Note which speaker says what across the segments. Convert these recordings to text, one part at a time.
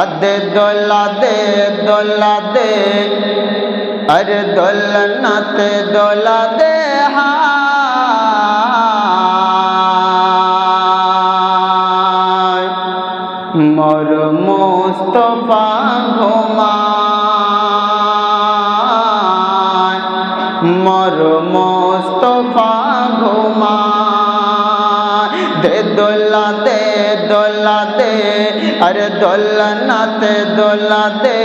Speaker 1: আদে দোলা দে দোলা দে। আরে দোলনাতে দোলা দে, হা। মর মোস্তফা ঘুমা মর মোস্তফা ঘুমা দে দোলা দে দোলা দে আরে দোলা নাতে দোলা দে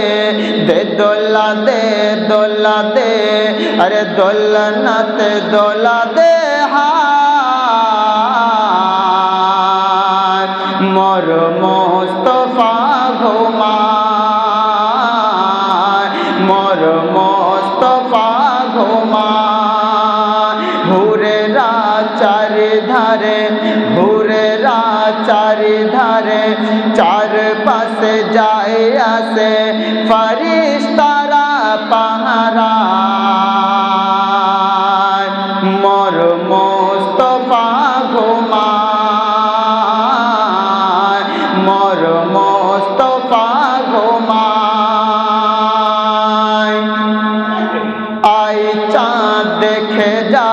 Speaker 1: দে দোলা দে দোলা দে আরে দোলা নাতে দোলা দে হায় মোর মোস্তফা ঘুমায় মোর মোস্তফা ঘুমায় ঘুরে রা চারি ধারে ঘুরে রা চারি ধারে চার পাশে যায় আসে ফরিস্তারা পাহারা মোর মোস্তফা ঘুমায়। মোর মোস্তফা ঘুমায়। আই চাঁদ দেখে যা,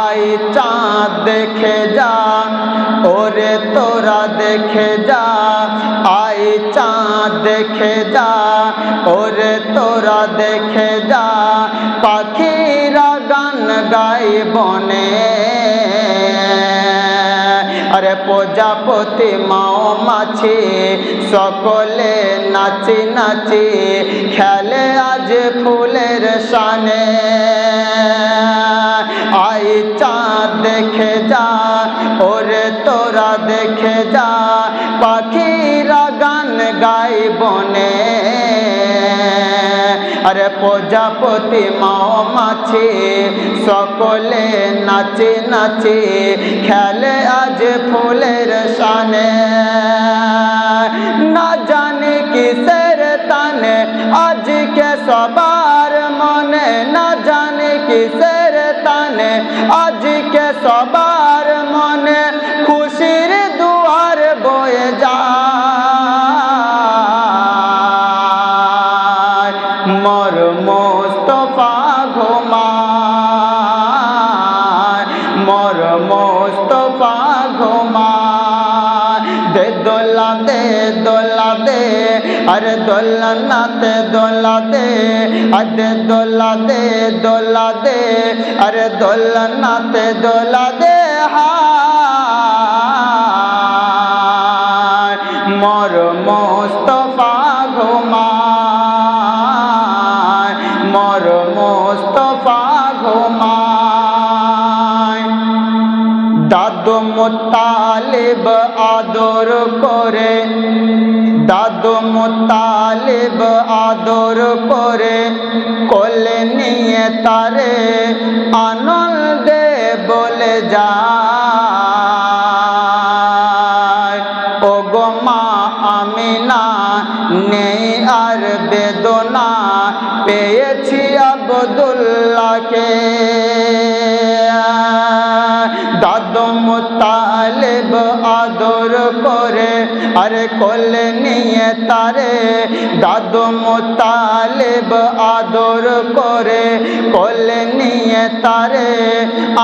Speaker 1: আই চাঁদ দেখে যা ওরে তোরা দেখে যা আই চাঁদ দেখে যা। ওরে তোরা দেখে যা, পাখিরা গান গাই বনে। আরে প্রজাপতি মাও মাছি, সকলে নাচি নাচি, খেলে আজ ফুলের সানে আই চাঁদ দেখে যা ওরে তোরা দেখে যা, পাখিরা গান গাই বনে আরে প্রজাপতি মাছি, সকলে নাচি নাচি, খেলে আজ ফুলের সানে না জানি কিসের তানে, আজকে সবার মনে। না জানি কিসের তানে, আজকে সবার খুশির দুয়ার বয়ে যায়। মর মোস্তফা ঘুমায়। মর মোস্তফা ঘুমায়। দে দোলা দে দোলা দে, আরে দোলা নাতে দোলা দে, আরে দোলা দে দোলা দে, আরে দোলা নাতে দোলা দে, হায়। মুতালিব আদর করে। দাদু মুতালিব আদর করে। কোলে নিয়ে তারে আনন্দে বলে যায়। ও আমিনা, নেই আর বেদনা, পেয়েছি আবদুল্লাহকে। মুতালেব আদর করে, আরে কোলে নিয়ে তারে দাদু মুতালেব আদর করে, কোলে নিয়ে তারে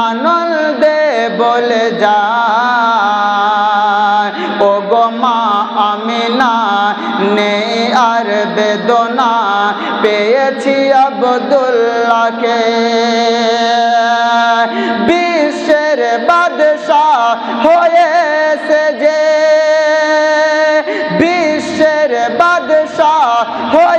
Speaker 1: আনন্দে বলে যায় আমিনা নেই আর বেদনা পেয়েছি আবদুল্লাহকে। বিশ্বের বাদশাহ হয়েছে যে বিশ্বের বাদশাহ হয়েছে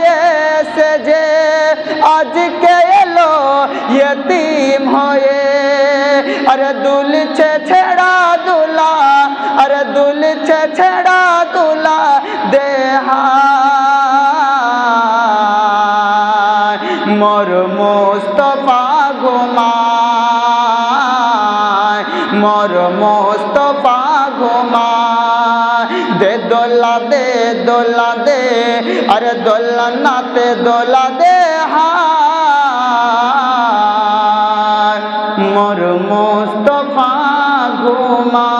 Speaker 1: দুলছে ছেড়া দুলা, আরে দুলছে ছেড়া দুলা দেহা মোর মোস্তফা ঘুমায়, মোর মোস্তফা ঘুমায়। দে দোলা দে দোলা দে, আরে দোলা নাতে দোলা দে হায় মোর মোস্তফা ঘুমায়